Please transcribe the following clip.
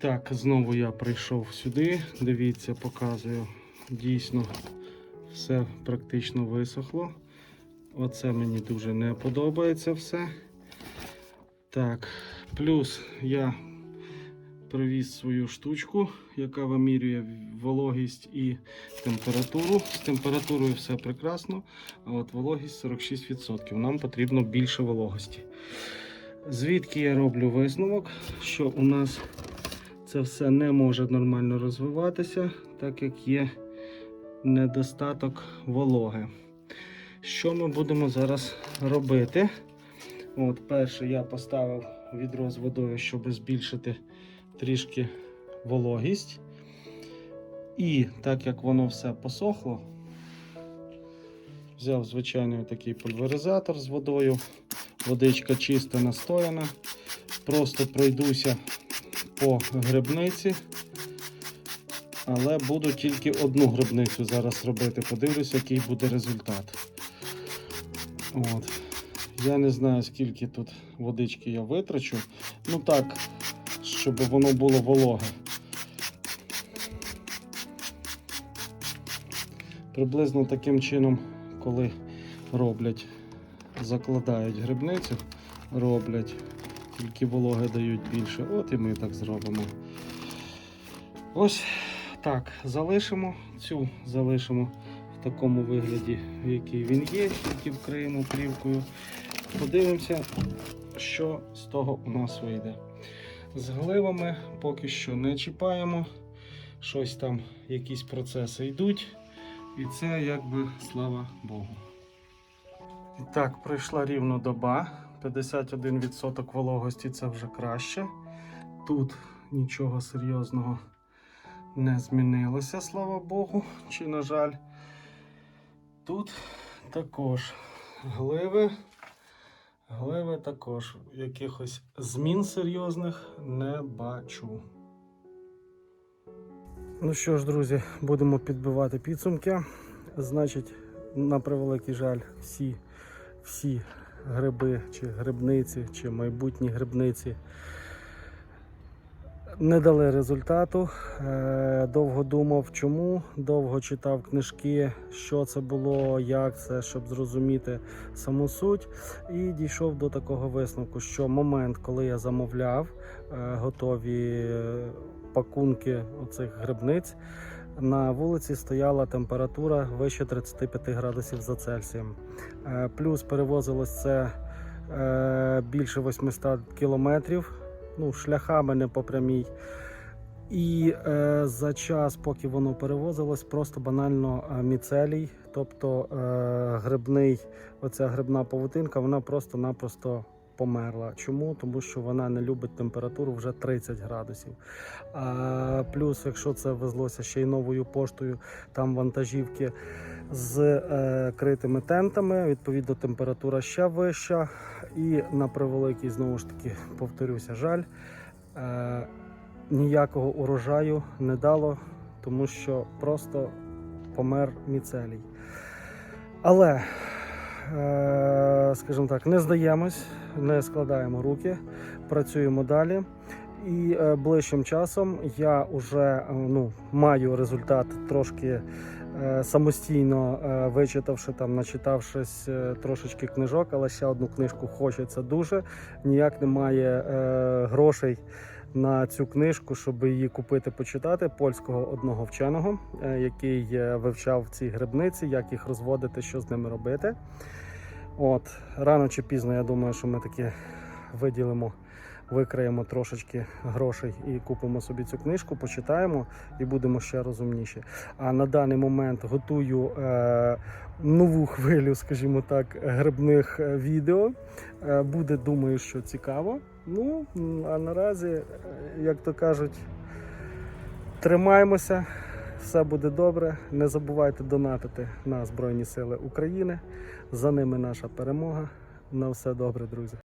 Так, знову я прийшов сюди. Дивіться, показую. Дійсно, все практично висохло. Оце мені дуже не подобається все. Так, плюс я привіз свою штучку, яка вимірює вологість і температуру. З температурою все прекрасно, а от вологість 46%. Нам потрібно більше вологості. Звідки я роблю висновок, що у нас це все не може нормально розвиватися, так як є недостаток вологи. Що ми будемо зараз робити? От, перше, я поставив відро з водою, щоб збільшити трішки вологість. І так як воно все посохло, взяв звичайний такий пульверизатор з водою. Водичка чиста настояна. Просто пройдуся по грибниці. Але буду тільки одну грибницю зараз робити. Подивлюсь, який буде результат. От. Я не знаю, скільки тут водички я витрачу. Ну так, щоб воно було вологе. Приблизно таким чином, коли роблять, закладають грибницю, роблять, тільки вологи дають більше. От і ми так зробимо. Ось так, залишимо цю, залишимо в такому вигляді, в який він є, тільки вкриємо плівкою. Подивимося, що з того у нас вийде. З гливами поки що не чіпаємо. Щось там, якісь процеси йдуть. І це якби слава Богу. І так, пройшла рівно доба. 51% вологості це вже краще. Тут нічого серйозного не змінилося, слава Богу, чи на жаль. Тут також гливи. Гливи також якихось змін серйозних не бачу. Ну що ж, друзі, будемо підбивати підсумки. Значить, на превеликий жаль, всі, всі гриби, чи грибниці, чи майбутні грибниці не дали результату. Е, Довго думав, чому, довго читав книжки, що це було, як це, щоб зрозуміти саму суть. І дійшов до такого висновку, що момент, коли я замовляв е, готові пакунки оцих грибниць, на вулиці стояла температура вище 35 градусів за Цельсієм. Е, Плюс перевозилось це е, більше 800 кілометрів ну, шляхами не по прямій. І е, за час, поки воно перевозилось, просто банально е, міцелій, тобто е, грибний, оця грибна павутинка, вона просто-напросто померла. Чому? Тому що вона не любить температуру вже 30 градусів. А, плюс, якщо це везлося ще й новою поштою, там вантажівки з е, критими тентами, відповідно, температура ще вища. І на превеликий, знову ж таки, повторюся, жаль. Е, ніякого урожаю не дало, тому що просто помер міцелій. Але, е, скажімо так, не здаємось, не складаємо руки, працюємо далі. І е, ближчим часом я вже ну, маю результат трошки е, самостійно е, вичитавши там, начитавшись е, трошечки книжок, але ще одну книжку хочеться дуже. Ніяк немає е, грошей на цю книжку, щоб її купити, почитати польського одного вченого, е, який е, вивчав ці грибниці, як їх розводити, що з ними робити. От рано чи пізно, я думаю, що ми таки виділимо, викраємо трошечки грошей і купимо собі цю книжку, почитаємо і будемо ще розумніші. А на даний момент готую е, нову хвилю, скажімо так, грибних е, відео. Е, буде, думаю, що цікаво. Ну, а наразі, е, як то кажуть, тримаємося, все буде добре. Не забувайте донатити на Збройні Сили України. За ними наша перемога. На все добре, друзі.